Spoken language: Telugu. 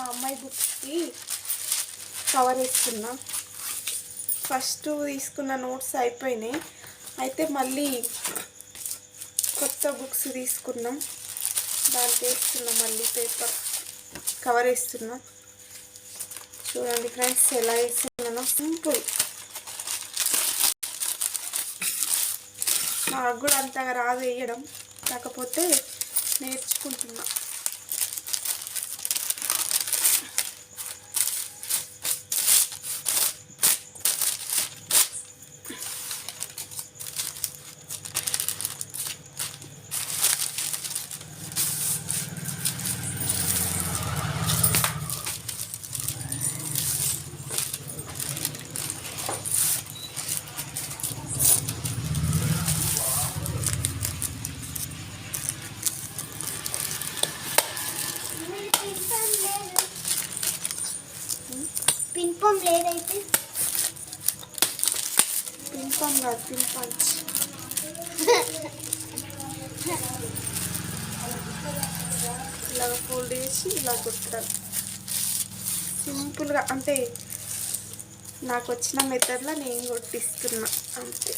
మా అమ్మాయి బుక్స్కి కవర్ వేసుకున్నా. ఫస్ట్ తీసుకున్న నోట్స్ అయిపోయినాయి. అయితే మళ్ళీ కొత్త బుక్స్ తీసుకున్నాం. దానికి వేస్తున్నాం మళ్ళీ పేపర్ కవర్ వేస్తున్నాం. చూడండి ఫ్రెండ్స్ ఎలా వేస్తున్నానో. సింపుల్. నాకు కూడా అంతగా రాదు వేయడం. కాకపోతే నేర్చుకుంటున్నా. పింపం లేదైతే. పింపం కాదు పింపంచ్ ఇలా ఫోల్డ్ చేసి ఇలా కుట్టాలి సింపుల్గా అంటే నాకు వచ్చిన మెథడ్లో నేను కొట్టిస్తున్నా అంతే.